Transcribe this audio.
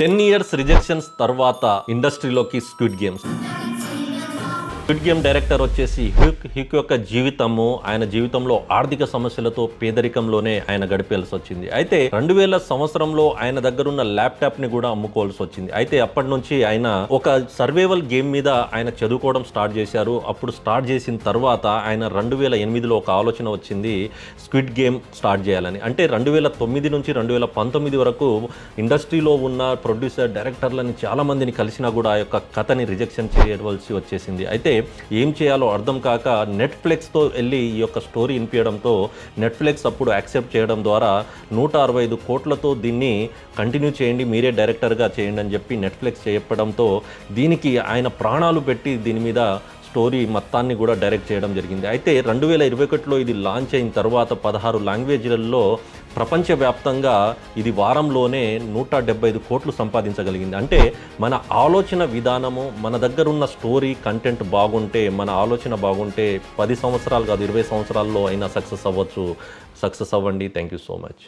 Ten years rejections తర్వాత ఇండస్ట్రీలోకి squid games. Squid game director వచ్చేసి హ్యూక్ హ్యూక్ యొక్క జీవితము ఆయన జీవితంలో ఆర్థిక సమస్యలతో పేదరికంలోనే ఆయన గడిపేయాల్సి వచ్చింది. అయితే రెండు వేల సంవత్సరంలో ఆయన దగ్గరున్న ల్యాప్టాప్ని కూడా అమ్ముకోవాల్సి వచ్చింది. అయితే అప్పటి నుంచి ఆయన ఒక సర్వైవల్ గేమ్ మీద ఆయన చదువుకోవడం స్టార్ట్ చేశారు. అప్పుడు స్టార్ట్ చేసిన తర్వాత ఆయన రెండు వేల ఎనిమిదిలో ఒక ఆలోచన వచ్చింది స్క్విడ్ గేమ్ స్టార్ట్ చేయాలని. అంటే రెండు వేల తొమ్మిది నుంచి రెండు వేల పంతొమ్మిది వరకు ఇండస్ట్రీలో ఉన్న ప్రొడ్యూసర్ డైరెక్టర్లని చాలా మందిని కలిసినా కూడా ఆ యొక్క కథని రిజెక్షన్ చేయవలసి వచ్చేసింది. అయితే ఏం చేయాలో అర్థం కాక నెట్ఫ్లిక్స్తో వెళ్ళి ఈ యొక్క స్టోరీ వినిపించడంతో నెట్ఫ్లిక్స్ అప్పుడు యాక్సెప్ట్ చేయడం ద్వారా నూట అరవై ఐదు కోట్లతో దీన్ని కంటిన్యూ చేయండి మీరే డైరెక్టర్గా చేయండి అని చెప్పి నెట్ఫ్లిక్స్ చెప్పడంతో దీనికి ఆయన ప్రాణాలు పెట్టి దీని మీద స్టోరీ మొత్తాన్ని కూడా డైరెక్ట్ చేయడం జరిగింది. అయితే రెండు వేల ఇరవై ఒకటిలో ఇది లాంచ్ అయిన తర్వాత పదహారు లాంగ్వేజ్లలో ప్రపంచవ్యాప్తంగా ఇది వారంలోనే నూట డెబ్బై ఐదు కోట్లు సంపాదించగలిగింది. అంటే మన ఆలోచన విధానము మన దగ్గర ఉన్న స్టోరీ కంటెంట్ బాగుంటే మన ఆలోచన బాగుంటే పది సంవత్సరాలు కాదు ఇరవై సంవత్సరాల్లో అయినా సక్సెస్ అవ్వచ్చు. సక్సెస్ అవ్వండి. Thank you so much.